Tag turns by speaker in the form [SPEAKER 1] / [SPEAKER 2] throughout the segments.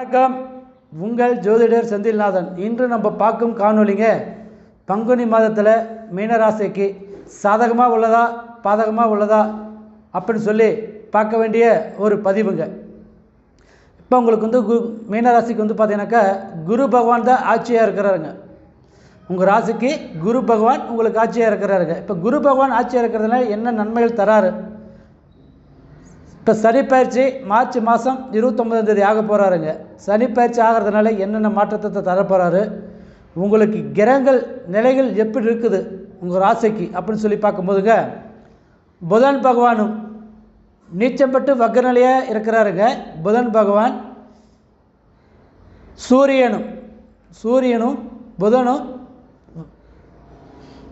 [SPEAKER 1] வணக்கம். உங்கள் ஜோதிடர் செந்தில்நாதன். இன்று நம்ம பார்க்கும் காணொளிங்க பங்குனி மாதத்தில் மீனராசிக்கு சாதகமாக உள்ளதா பாதகமாக உள்ளதா அப்படின்னு சொல்லி பார்க்க வேண்டிய ஒரு பதிவுங்க. இப்போ உங்களுக்கு வந்து கு மீனராசிக்கு வந்து பார்த்தீங்கன்னாக்கா குரு பகவான் தான் ஆட்சியாக இருக்கிறாருங்க. உங்கள் ராசிக்கு குரு பகவான் உங்களுக்கு ஆட்சியாக இருக்கிறாருங்க. இப்போ குரு பகவான் ஆட்சியாக இருக்கிறதுனால என்ன நன்மைகள் தராரு? இப்போ சனி பயிற்சி மார்ச் மாதம் இருபத்தொம்பதாம் தேதி ஆக போகிறாருங்க சனி பயிற்சி ஆகிறதுனால என்னென்ன மாற்றத்தை தரப்போகிறாரு உங்களுக்கு கிரகங்கள் நிலைகள் எப்படி இருக்குது? உங்கள் ராசிக்கு அப்படின்னு சொல்லி பார்க்கும்போதுங்க புதன் பகவானும் நீச்சம் பெற்று வக்கநிலையாக இருக்கிறாருங்க. புதன் பகவான் சூரியனும் சூரியனும் புதனும்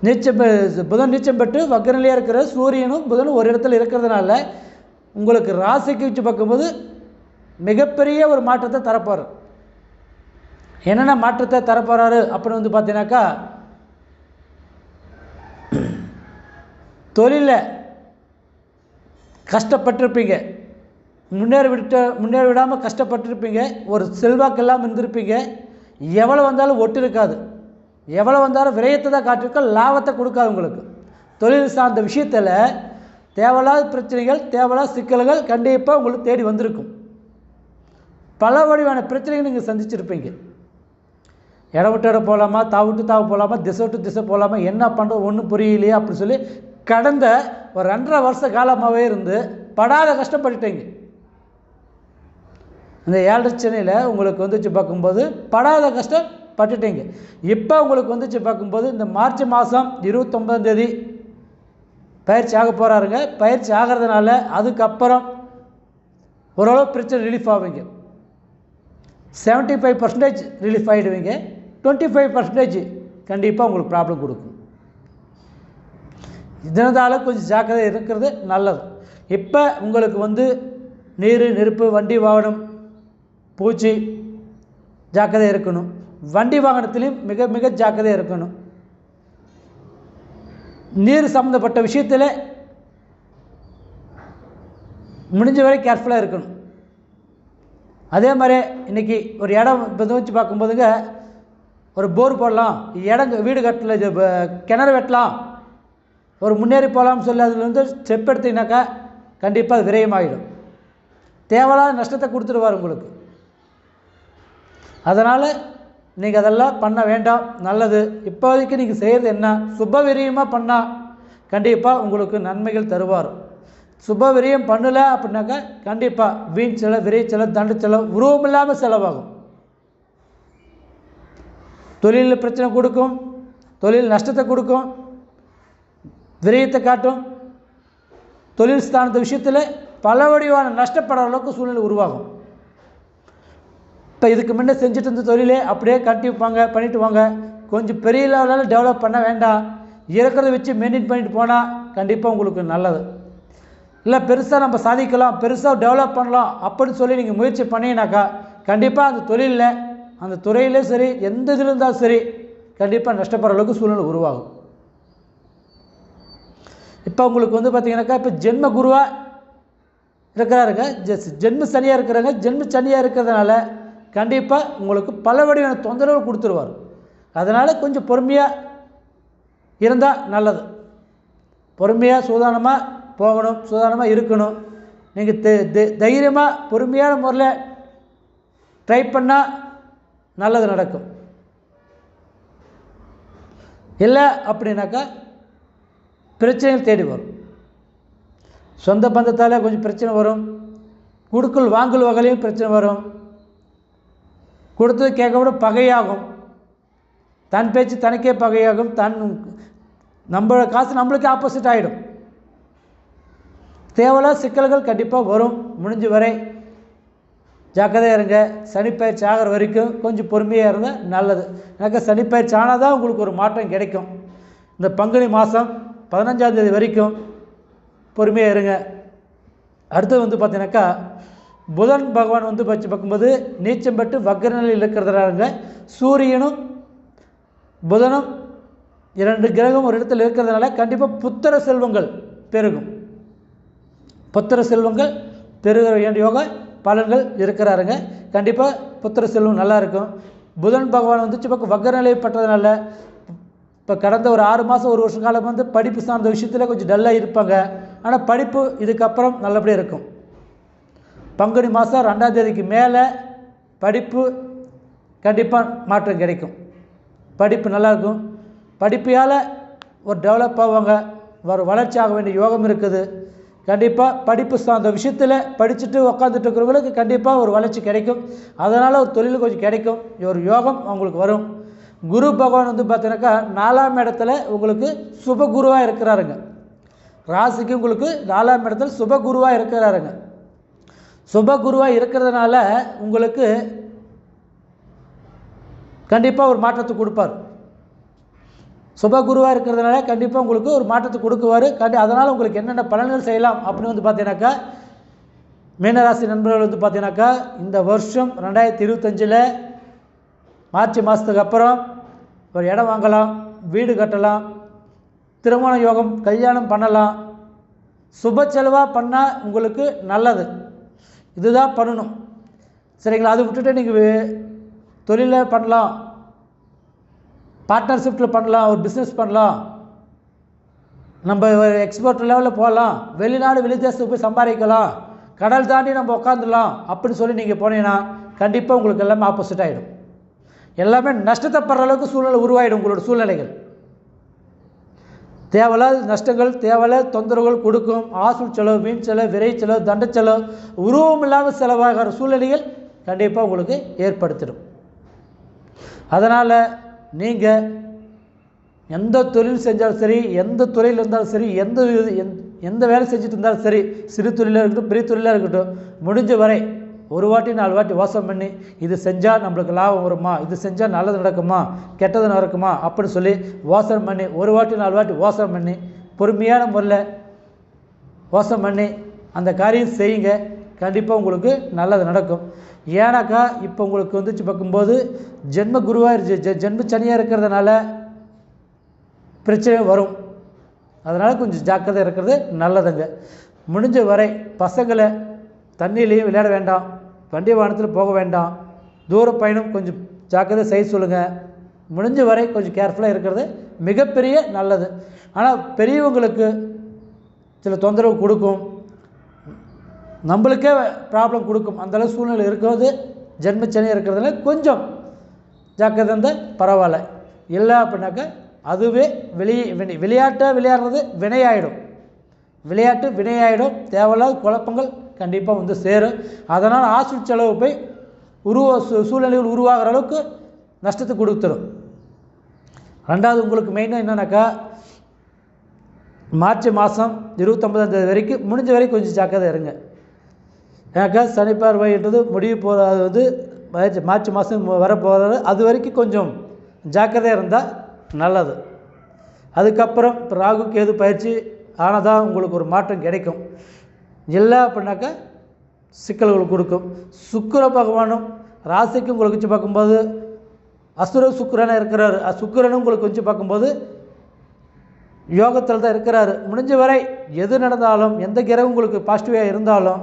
[SPEAKER 1] நீச்சம் பெ- புதன் நீச்சம் பெற்று வக்கநிலையாக இருக்கிற சூரியனும் புதனும் ஒரு இடத்துல இருக்கிறதுனால உங்களுக்கு ராசிக்கு வச்சு பார்க்கும்போது மிகப்பெரிய ஒரு மாற்றத்தை தரப்போகிறார் என்னென்ன மாற்றத்தை தரப்போகிறாரு அப்படின்னு வந்து பார்த்தீங்கன்னாக்கா தொழிலில் கஷ்டப்பட்டிருப்பீங்க. முன்னேறி விட்ட முன்னேறி விடாமல் கஷ்டப்பட்டிருப்பீங்க. ஒரு செல்வாக்கு இல்லாமல் இருந்திருப்பீங்க. எவ்வளோ வந்தாலும் ஒட்டு இருக்காது. எவ்வளோ வந்தாலும் விரயத்தை தான் காட்டிருக்கோம் லாபத்தை கொடுக்காது உங்களுக்கு. தொழில் சார்ந்த விஷயத்தில் தேவையில்லாத பிரச்சனைகள் தேவையில்லாத சிக்கல்கள் கண்டிப்பாக உங்களுக்கு தேடி வந்திருக்கும். பல வடிவான பிரச்சனைகள் நீங்கள் சந்திச்சிருப்பீங்க. இடம் விட்டு இடம் போகலாமா தாவு விட்டு தாவு போகலாமா திசை விட்டு திசை போகலாமா என்ன பண்ணுறது ஒன்றும் புரியலையே அப்படின்னு சொல்லி கடந்த ஒரு ரெண்டரை வருஷ காலமாகவே இருந்து படாத கஷ்டப்பட்டுட்டீங்க. இந்த ஏழரை சென்னையில் உங்களுக்கு வந்துச்சு பார்க்கும்போது படாத கஷ்டம் பட்டுட்டீங்க இப்போ உங்களுக்கு வந்துச்சு பார்க்கும்போது இந்த மார்ச் மாதம் இருபத்தொம்பதாம் தேதி பயிற்சி ஆக போகிறாருங்க பயிற்சி ஆகிறதுனால அதுக்கப்புறம் ஓரளவு பிரச்சனை ரிலீஃப் ஆவீங்க. செவன்ட்டி ஃபைவ் பர்சன்டேஜ் ரிலீஃப் ஆகிடுவீங்க டுவெண்ட்டி ஃபைவ் பர்சன்டேஜ் கண்டிப்பாக உங்களுக்கு ப்ராப்ளம் கொடுக்கும். இதனால கொஞ்சம் ஜாக்கிரதை இருக்கிறது நல்லது. இப்போ உங்களுக்கு வந்து நீர் நெருப்பு வண்டி வாகனம் பூச்சி ஜாக்கிரதை இருக்கணும். வண்டி வாகனத்துலேயும் மிக மிக ஜாக்கிரதை இருக்கணும். நீர் சம்மந்தப்பட்ட விஷயத்தில் முடிஞ்ச வரை கேர்ஃபுல்லாக இருக்கணும். அதே மாதிரி இன்றைக்கி ஒரு இடம் இப்போ வச்சு பார்க்கும்போதுங்க ஒரு போர் போடலாம். இடம் வீடு கட்டல இது கிணறு வெட்டலாம். ஒரு முன்னேறி போகலாம்னு சொல்லி அதில் வந்து ஸ்டெப் எடுத்தீங்கன்னாக்கா கண்டிப்பாக அது விரயமாகிடும் தேவையில்லாத நஷ்டத்தை கொடுத்துடுவார் உங்களுக்கு. அதனால் நீங்கள் அதெல்லாம் பண்ண வேண்டாம் நல்லது. இப்போதைக்கு நீங்கள் செய்கிறது என்ன? சுபவிரியமாக பண்ணால் கண்டிப்பாக உங்களுக்கு நன்மைகள் தருவார். சுபவிரியம் பண்ணல அப்படின்னாக்கா கண்டிப்பாக வீண் செலவு விரை செலவு தண்டு செலவு உருவம் இல்லாமல் செலவாகும். தொழிலில் பிரச்சனை கொடுக்கும் தொழில் நஷ்டத்தை கொடுக்கும் விரயத்தை காட்டும். தொழில் ஸ்தானத்து விஷயத்தில் பல வடிவான நஷ்டப்படுற அளவுக்கு சூழ்நிலை உருவாகும். இப்போ இதுக்கு முன்னே செஞ்சுட்டு இருந்த தொழிலே அப்படியே கட்டி வாங்க பண்ணிட்டு வாங்க. கொஞ்சம் பெரிய லெவலில் டெவலப் பண்ண வேண்டாம். இருக்கிறத வச்சு மெயின்டைன் பண்ணிட்டு போனால் கண்டிப்பாக உங்களுக்கு நல்லது. இல்லை பெருசாக நம்ம சாதிக்கலாம் பெருசாக டெவலப் பண்ணலாம் அப்படின்னு சொல்லி நீங்கள் முயற்சி பண்ணீங்கனாக்கா கண்டிப்பாக அந்த தொழிலில் அந்த துறையிலே சரி எந்த இதில் இருந்தாலும் சரி கண்டிப்பாக நஷ்டப்படுற அளவுக்கு சூழ்நிலை உருவாகும். இப்போ உங்களுக்கு வந்து பார்த்தீங்கன்னாக்கா இப்போ ஜென்ம குருவாக இருக்கிறாருங்க. ஜெஸ் ஜென்ம சனியாக இருக்கிறாங்க. ஜென்ம சனியாக இருக்கிறதுனால கண்டிப்பாக உங்களுக்கு பல வடிவான தொந்தரவு கொடுத்துருவார். அதனால் கொஞ்சம் பொறுமையாக இருந்தால் நல்லது. பொறுமையாக சூதானமாக போகணும் சூதானமாக இருக்கணும். நீங்கள் தை தைரியமாக பொறுமையான முறையில் ட்ரை பண்ணால் நல்லது நடக்கும். இல்லை அப்படின்னாக்கா பிரச்சனைகள் தேடி வரும். சொந்த பந்தத்தால் கொஞ்சம் பிரச்சனை வரும். குடுக்கல் வாங்கல் வகையிலையும் பிரச்சனை வரும். கொடுத்தது கேட்க விட பகையாகும். தன் பேச்சு தனக்கே பகையாகும். தன் நம்மளோட காசு நம்மளுக்கு ஆப்போசிட் ஆகிடும் தேவையில்லா சிக்கல்கள் கண்டிப்பாக வரும். முடிஞ்ச வரை ஜாக்கிரதையாக இருங்க. சனிப்பயிற்சி ஆகிற வரைக்கும் கொஞ்சம் பொறுமையாக இருந்தால் நல்லது. எனக்கு சனிப்பயிற்சி ஆனால் தான் உங்களுக்கு ஒரு மாற்றம் கிடைக்கும். இந்த பங்குனி மாதம் பதினஞ்சாந்தேதி வரைக்கும் பொறுமையாக இருங்க. அடுத்தது வந்து பார்த்தீங்கன்னாக்கா புதன் பகவான் வந்து வச்சு பார்க்கும்போது நீச்சம் பெற்று வக்ர நிலையில் சூரியனும் புதனும் இரண்டு கிரகம் ஒரு இடத்துல இருக்கிறதுனால கண்டிப்பாக புத்திர செல்வங்கள் பெருகும். புத்திர செல்வங்கள் பெருக வேண்டிய பலன்கள் இருக்கிறாருங்க. கண்டிப்பாக புத்திர செல்வம் நல்லா இருக்கும். புதன் பகவான் வந்துச்சு பக்கம் வக்கர நிலைப்பட்டதுனால இப்போ கடந்த ஒரு ஆறு மாதம் ஒரு வருஷம் காலம் வந்து படிப்பு சார்ந்த விஷயத்தில் கொஞ்சம் டல்லாக இருப்பாங்க. ஆனால் படிப்பு இதுக்கப்புறம் நல்லபடியாக இருக்கும். பங்குனி மாதம் ரெண்டாம் தேதிக்கு மேலே படிப்பு கண்டிப்பாக மாற்றம் கிடைக்கும். படிப்பு நல்லாயிருக்கும் படிப்பையால் ஒரு டெவலப் ஆவாங்க. ஒரு வளர்ச்சி ஆக வேண்டிய யோகம் இருக்குது. கண்டிப்பாக படிப்பு சார்ந்த விஷயத்தில் படிச்சுட்டு உக்காந்துட்டு இருக்கிறவங்களுக்கு கண்டிப்பாக ஒரு வளர்ச்சி கிடைக்கும். அதனால் ஒரு தொழில் கொஞ்சம் கிடைக்கும். ஒரு யோகம் அவங்களுக்கு வரும். குரு பகவான் வந்து பார்த்தீங்கன்னாக்கா நாலாம் இடத்துல உங்களுக்கு சுப குருவாக இருக்கிறாருங்க. ராசிக்கு உங்களுக்கு நாலாம் இடத்துல சுப குருவாக இருக்கிறாருங்க. சுப குருவாக இருக்கிறதுனால உங்களுக்கு கண்டிப்பாக ஒரு மாற்றத்தை கொடுப்பார். சுபகுருவாக இருக்கிறதுனால கண்டிப்பாக உங்களுக்கு ஒரு மாற்றத்தை கொடுக்குவார். கண்டி அதனால் உங்களுக்கு என்னென்ன பலன்கள் செய்யலாம் அப்படின்னு வந்து பார்த்தீங்கன்னாக்கா மீனராசி நண்பர்கள் வந்து பார்த்தீங்கன்னாக்கா இந்த வருஷம் ரெண்டாயிரத்தி இருபத்தஞ்சில் மார்ச் மாதத்துக்கு அப்புறம் ஒரு இடம் வாங்கலாம் வீடு கட்டலாம் திருமண யோகம் கல்யாணம் பண்ணலாம். சுப செலவாக பண்ணால் உங்களுக்கு நல்லது. இதுதான் பண்ணணும். சரிங்களா? அதை விட்டுட்டு நீங்கள் தொழிலை பண்ணலாம். பார்ட்னர்ஷிப்பில் பண்ணலாம். ஒரு பிஸ்னஸ் பண்ணலாம். நம்ம எக்ஸ்போர்ட் லெவலில் போகலாம். வெளிநாடு வெளிதேசத்துக்கு போய் சம்பாதிக்கலாம். கடல் தாண்டி நம்ம உட்காந்துடலாம் அப்படின்னு சொல்லி நீங்கள் போனீங்கன்னா கண்டிப்பாக உங்களுக்கு எல்லாமே ஆப்போசிட் ஆகிடும் எல்லாமே நஷ்டத்தை படுற அளவுக்கு சூழ்நிலை உருவாயிடும் உங்களோட சூழ்நிலைகள். தேவையில்லாத நஷ்டங்கள் தேவையில்லாத தொந்தரவுகள் கொடுக்கும். ஆசூல் செலவு வீண் செலவு விரை செலவு தண்ட செலவு உருவம் இல்லாமல் செலவாகிற சூழ்நிலைகள் கண்டிப்பாக உங்களுக்கு ஏற்படுத்திடும். அதனால் நீங்கள் எந்த தொழில் செஞ்சாலும் சரி எந்த துறையில் இருந்தாலும் சரி எந்த இது- எந்த- எந்த வேலை செஞ்சுட்டு இருந்தாலும் சரி சிறு தொழிலாக இருக்கட்டும் பெரிய தொழிலாக இருக்கட்டும் முடிஞ்ச வரை ஒரு வாட்டி நாலு வாட்டி வாசம் பண்ணி இது செஞ்சால் நம்மளுக்கு லாபம் வருமா? இது செஞ்சால் நல்லது நடக்குமா? கெட்டது நடக்குமா? அப்படின்னு சொல்லி வாசம் பண்ணி ஒரு வாட்டி நாலு வாட்டி வாசம் பண்ணி பொறுமையான முறையில் வாசம் பண்ணி அந்த காரியம் செய்யுங்க. கண்டிப்பாக உங்களுக்கு நல்லது நடக்கும். ஏன்னாக்கா இப்போ உங்களுக்கு வந்துச்சு பார்க்கும்போது ஜென்ம குருவாக ஜென்ம சனியாக இருக்கிறதுனால பிரச்சனை வரும். அதனால் கொஞ்சம் ஜாக்கிரதை இருக்கிறது நல்லதுங்க. முடிஞ்ச வரை பசங்களை தண்ணியிலையும் விளையாட வேண்டாம். வண்டி வாகனத்தில் போக வேண்டாம். தூர பயணம் கொஞ்சம் ஜாக்கிரதை செய்ய சொல்லுங்கள் முடிஞ்ச வரை கொஞ்சம் கேர்ஃபுல்லாக இருக்கிறது மிகப்பெரிய நல்லது. ஆனால் பெரியவங்களுக்கு சில தொந்தரவு கொடுக்கும். நம்மளுக்கே ப்ராப்ளம் கொடுக்கும். அந்தளவு சூழ்நிலை இருக்கிறது ஜென்மச்சனி இருக்கிறதுல கொஞ்சம் ஜாக்கிரதை இருந்தால் பரவாயில்ல. இல்லை அப்படின்னாக்கா அதுவே வெளியே வினை விளையாட்டாக விளையாடுறது வினையாயிடும். விளையாட்டு வினையாயிடும். தேவையில்லாத குழப்பங்கள் கண்டிப்பாக வந்து சேரும். அதனால் ஆசுல் செலவு போய் உருவ சூ- சூழ்நிலைகள் உருவாகிற அளவுக்கு நஷ்டத்தை கொடுத்துரும். ரெண்டாவது உங்களுக்கு மெயினாக என்னன்னாக்கா மார்ச் மாதம் இருபத்தொம்பதாம் தேதி வரைக்கும் முடிஞ்ச வரைக்கும் கொஞ்சம் ஜாக்கிரதை இருங்க. ஏன்னாக்கா சனி பார்வைன்றது முடிவு போகிற அது வந்து மார்ச் மார்ச் மாதம் வரப்போகிறது அது வரைக்கும் கொஞ்சம் ஜாக்கிரதையாக இருந்தால் நல்லது. அதுக்கப்புறம் ராகு கேது பயிற்சி ஆனால் தான் உங்களுக்கு ஒரு மாற்றம் கிடைக்கும். இல்லை அப்படின்னாக்கா சிக்கல்கள் கொடுக்கும். சுக்கர பகவானும் ராசிக்கு உங்களுக்கு வச்சு பார்க்கும்போது அசுர சுக்கிரனாக இருக்கிறார். சுக்கரனும் உங்களுக்கு வச்சு பார்க்கும்போது யோகத்தில் தான் இருக்கிறாரு. முடிஞ்ச வரை எது நடந்தாலும் எந்த கிரகம் உங்களுக்கு பாசிட்டிவாக இருந்தாலும்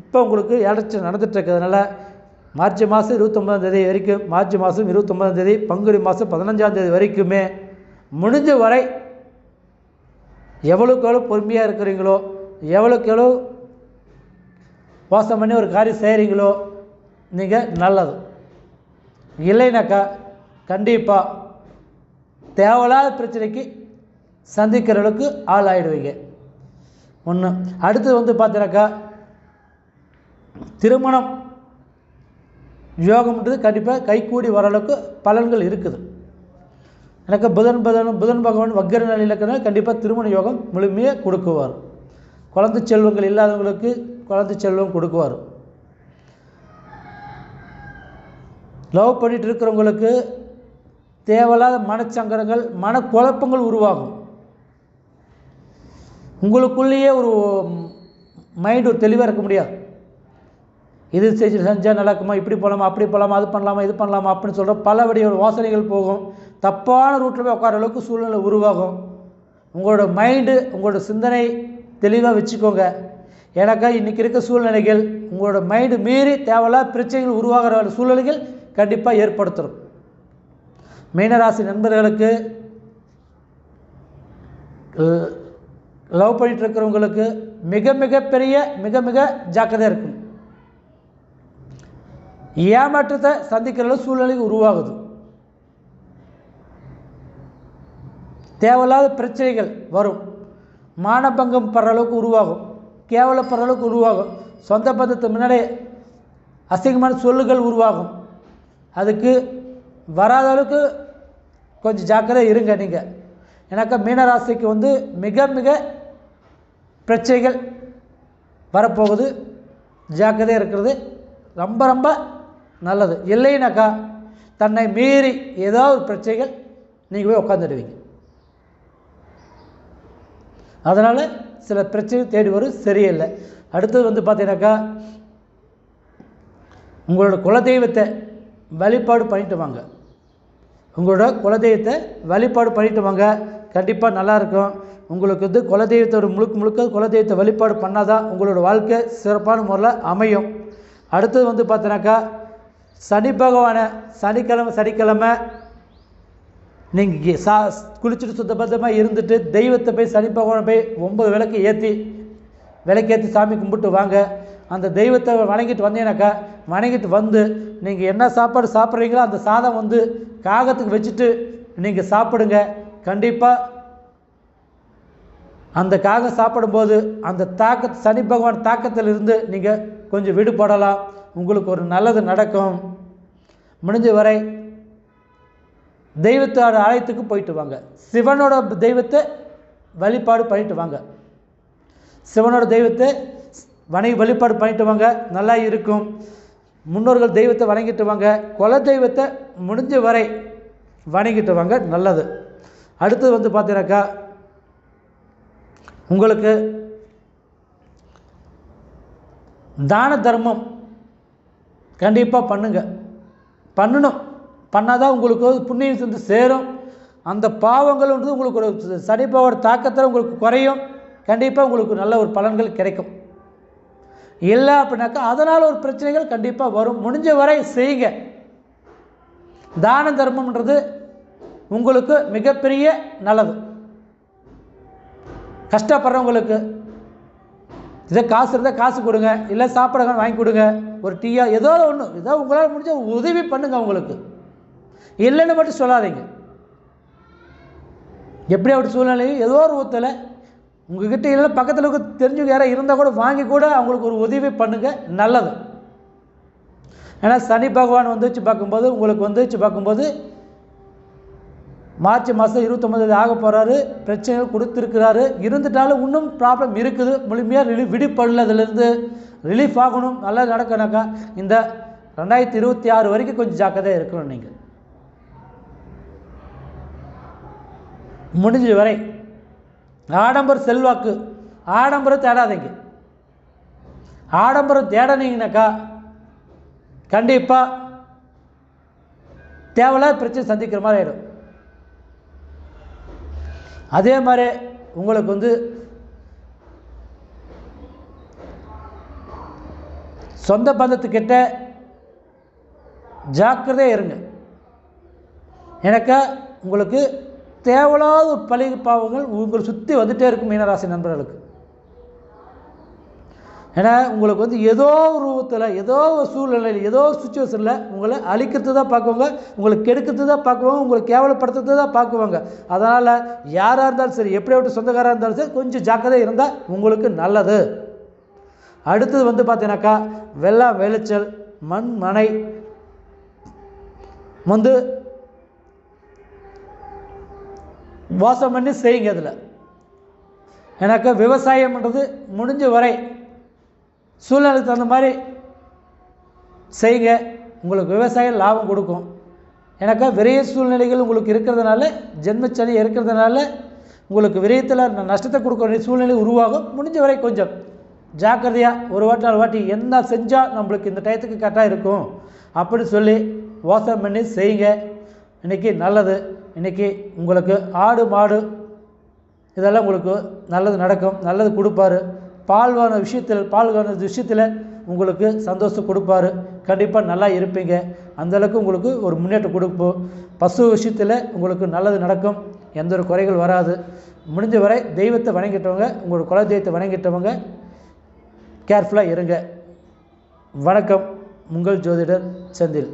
[SPEAKER 1] இப்போ உங்களுக்கு இடைச்சி நடந்துகிட்ருக்கிறதுனால மார்ச் மாதம் இருபத்தொம்பதாம் தேதி வரைக்கும் மார்ச் மாதம் இருபத்தொம்பதாம் தேதி பங்குனி மாதம் பதினஞ்சாம் தேதி வரைக்குமே முடிஞ்ச வரை எவ்வளோக்கு எவ்வளோ பொறுமையாக இருக்கிறீங்களோ எவ்வளோக்கு எவ்வளோ மோசம் பண்ணி ஒரு காரியம் செய்கிறீங்களோ நீங்கள் நல்லது. இல்லைனாக்கா கண்டிப்பாக தேவையில்லாத பிரச்சனைக்கு சந்திக்கிற அளவுக்கு ஆள் ஆகிடுவீங்க ஒன்று அடுத்து வந்து பார்த்தீங்கன்னாக்கா திருமணம் யோகம்ன்றது கண்டிப்பாக கைகூடி வர அளவுக்கு பலன்கள் இருக்குது. எனக்கு புதன் புதன் புதன் பகவான் வக்கர நிலையில் இருக்கிறதுனால கண்டிப்பாக திருமண யோகம் முழுமையாக கொடுக்குவார். குழந்தை செல்வங்கள் இல்லாதவங்களுக்கு குழந்தை செல்வம் கொடுக்குவார். லவ் பண்ணிட்டு இருக்கிறவங்களுக்கு தேவையில்லாத மனச்சங்கடங்கள் மனக்குழப்பங்கள் உருவாகும். உங்களுக்குள்ளேயே ஒரு மைண்ட் ஒரு தெளிவாக இருக்க முடியாது. இது செஞ்சு செஞ்சால் நடக்குமா இப்படி போகலாமா அப்படி போகலாமா அது பண்ணலாமா இது பண்ணலாமா அப்படின்னு சொல்கிற பலபடிய வாசனைகள் போகும். தப்பான ரூட்டில் போய் உட்கார அளவுக்கு சூழ்நிலை உருவாகும். உங்களோட மைண்டு உங்களோட சிந்தனை தெளிவாக வச்சுக்கோங்க. ஏன்னாக்கா இன்றைக்கி இருக்க சூழ்நிலைகள் உங்களோட மைண்டு மீறி தேவையில்லா பிரச்சனைகள் உருவாகிற சூழ்நிலைகள் கண்டிப்பாக ஏற்படுத்தும் மீனராசி நண்பர்களுக்கு லவ் பண்ணிட்டு இருக்கிறவங்களுக்கு மிக மிக பெரிய மிக மிக ஜாக்கிரதையாக இருக்கும் ஏமாற்றத்தை சந்திக்கிற சூழ்நிலை உருவாகுது. தேவையில்லாத பிரச்சனைகள் வரும். மானபங்கம் படுற அளவுக்கு உருவாகும். கேவலப்படுற அளவுக்கு உருவாகும். சொந்த பந்தத்து முன்னாடி அசிங்கமான சொல்லுகள் உருவாகும். அதுக்கு வராத அளவுக்கு கொஞ்சம் ஜாக்கிரதையாக இருங்க நீங்கள் ஏன்னாக்கா மீனராசிக்கு வந்து மிக மிக பிரச்சனைகள் வரப்போகுது. ஜாக்கிரதையாக இருக்கிறது ரொம்ப ரொம்ப நல்லது. இல்லைனாக்கா தன்னை மீறி ஏதாவது பிரச்சனைகள் நீங்கள் போய் உட்காந்துடுவீங்க அதனால் சில பிரச்சனை தேடி வரும் சரியில்லை. அடுத்தது வந்து பார்த்தீங்கன்னாக்கா உங்களோட குலதெய்வத்தை வழிபாடு பண்ணிட்டு வாங்க. உங்களோட குலதெய்வத்தை வழிபாடு பண்ணிட்டு வாங்க. கண்டிப்பாக நல்லாயிருக்கும் உங்களுக்கு வந்து குலதெய்வத்தோட முழுக்க முழுக்க குலதெய்வத்தை வழிபாடு பண்ணால் தான் உங்களோட வாழ்க்கை சிறப்பான முறையில் அமையும். அடுத்தது வந்து பார்த்தீங்கன்னாக்கா சனி பகவானை சனிக்கிழமை சனிக்கிழமை நீங்கள் சா குளிச்சுட்டு சுத்தபத்தமாக இருந்துட்டு தெய்வத்தை போய் சனி பகவானை போய் ஒம்பது விளக்கு ஏற்றி விளக்கேற்றி சாமி கும்பிட்டு வாங்க. அந்த தெய்வத்தை வணங்கிட்டு வந்தீங்கன்னாக்கா வணங்கிட்டு வந்து நீங்கள் என்ன சாப்பாடு சாப்பிட்றீங்களோ அந்த சாதம் வந்து காகத்துக்கு வச்சுட்டு நீங்கள் சாப்பிடுங்க. கண்டிப்பாக அந்த காகம் சாப்பிடும்போது அந்த தாக்க சனி பகவான் தாக்கத்திலிருந்து நீங்கள் கொஞ்சம் விடுபடலாம். உங்களுக்கு ஒரு நல்லது நடக்கும். முடிஞ்ச வரை தெய்வத்தோட ஆலயத்துக்கு போயிட்டு வாங்க. சிவனோட தெய்வத்தை வழிபாடு பண்ணிட்டு வாங்க. சிவனோட தெய்வத்தை வணங்கி வழிபாடு பண்ணிட்டு வாங்க. நல்லா இருக்கும். முன்னோர்கள் தெய்வத்தை வணங்கிட்டு வாங்க. குல தெய்வத்தை முடிஞ்ச வரை வணங்கிட்டு வாங்க. நல்லது. அடுத்தது வந்து பார்த்தீங்கன்னாக்கா உங்களுக்கு தான தர்மம் கண்டிப்பாக பண்ணுங்க. பண்ணணும். பண்ணால் தான் உங்களுக்கு புண்ணியம் வந்து சேரும். அந்த பாவங்கள் வந்து உங்களுக்கு ஒரு சனிப்பாவோட தாக்கத்தில் உங்களுக்கு குறையும். கண்டிப்பாக உங்களுக்கு நல்ல ஒரு பலன்கள் கிடைக்கும். இல்லை அப்படின்னாக்கா அதனால் ஒரு பிரச்சனைகள் கண்டிப்பாக வரும். முடிஞ்ச வரை செய்யுங்க. தான தர்மம்ன்றது உங்களுக்கு மிகப்பெரிய நல்லது. கஷ்டப்படுறவங்களுக்கு இதை காசு இருந்தால் காசு கொடுங்க. இல்லை சாப்பிட வாங்கி கொடுங்க. ஒரு டீயா ஏதோ ஒன்று ஏதோ உங்களால் முடிஞ்ச உதவி பண்ணுங்க அவங்களுக்கு. இல்லைன்னு மட்டும் சொல்லாதீங்க. எப்படி அப்படி சூழ்நிலை? ஏதோ ஒரு ஊத்தில் உங்ககிட்ட இல்லை பக்கத்தில் இருக்க தெரிஞ்சவங்க யாராவது இருந்தால் கூட வாங்கி கூட அவங்களுக்கு ஒரு உதவி பண்ணுங்கள் நல்லது. ஏன்னா சனி பகவான் வந்து வச்சு பார்க்கும்போது உங்களுக்கு வந்து வச்சு பார்க்கும்போது மார்ச் மாதம் இருபத்தொம்பது ஆக போகிறாரு பிரச்சனைகள் கொடுத்துருக்கிறாரு. இருந்துட்டாலும் இன்னும் ப்ராப்ளம் இருக்குது. முழுமையாக ரிலீஃப் விடுபடலதுலேருந்து ரிலீஃப் ஆகணும். நல்லா நடக்கணாக்கா இந்த ரெண்டாயிரத்தி இருபத்தி ஆறு வரைக்கும் கொஞ்சம் ஜாக்கிரதையாக இருக்கணும் நீங்கள் முடிஞ்ச வரை ஆடம்பர செல்வாக்கு ஆடம்பரம் தேடாதீங்க. ஆடம்பரம் தேடினீங்கனாக்கா கண்டிப்பாக தேவையில்லாத பிரச்சனை சந்திக்கிற மாதிரி ஆகிடும் அதே மாதிரி உங்களுக்கு வந்து சொந்த பந்தத்துக்கிட்ட ஜாக்கிரதையாக இருங்க. எனக்கு உங்களுக்கு தேவையில்லாத ஒரு பழி பாவங்கள் உங்களை சுற்றி வந்துகிட்டே இருக்கும் மீனராசி நண்பர்களுக்கு. ஏன்னா உங்களுக்கு வந்து ஏதோ ஒரு ரூபத்தில் ஏதோ ஒரு சூழ்நிலையில் ஏதோ ஒரு சுச்சுவேஷனில் உங்களை அழிக்கிறது தான் பார்க்குவாங்க உங்களை கெடுக்கிறது தான் பார்க்குவாங்க உங்களை கேவலப்படுத்துறது தான் பார்க்குவாங்க. அதனால் யாராக இருந்தாலும் சரி எப்படியாப்பட்ட சொந்தக்காராக இருந்தாலும் சரி கொஞ்சம் ஜாக்கிரதை இருந்தால் உங்களுக்கு நல்லது. அடுத்தது வந்து பார்த்தீங்கன்னாக்கா வெள்ளம் வெளிச்சல் மண் மனை வந்து வாசம் பண்ணி செய்யுங்க அதில். எனக்கு விவசாயம்ன்றது முடிஞ்ச வரை சூழ்நிலைக்கு தகுந்த மாதிரி செய்யுங்க. உங்களுக்கு விவசாயம் லாபம் கொடுக்கும். எனக்கு விரைய சூழ்நிலைகள் உங்களுக்கு இருக்கிறதுனால ஜென்மச்சனி இருக்கிறதுனால உங்களுக்கு விரயத்தில் நஷ்டத்தை கொடுக்க வேண்டிய சூழ்நிலை உருவாகும். முடிஞ்ச வரை கொஞ்சம் ஜாக்கிரதையாக ஒரு வாட்டி நாலு வாட்டி என்ன செஞ்சால் நம்மளுக்கு இந்த டயத்துக்கு கரெக்டாக இருக்கும். அப்படின்னு சொல்லி வாசம் பண்ணி செய்யுங்க. இன்றைக்கி நல்லது. இன்றைக்கி உங்களுக்கு ஆடு மாடு இதெல்லாம் உங்களுக்கு நல்லது நடக்கும். நல்லது கொடுப்பாரு. பால்வான விஷயத்தில் பால்வான விஷயத்தில் உங்களுக்கு சந்தோஷம் கொடுப்பாரு. கண்டிப்பாக நல்லா இருப்பீங்க. அந்தளவுக்கு உங்களுக்கு ஒரு முன்னேற்றம் கொடுப்போம் பசு விஷயத்தில் உங்களுக்கு நல்லது நடக்கும். எந்த ஒரு குறைகள் வராது. முடிஞ்ச வரை தெய்வத்தை வணங்கிட்டவங்க உங்களோட குல தெய்வத்தை வணங்கிட்டவங்க கேர்ஃபுல்லாக இருங்க. வணக்கம். உங்கள் ஜோதிடர் செந்தில்.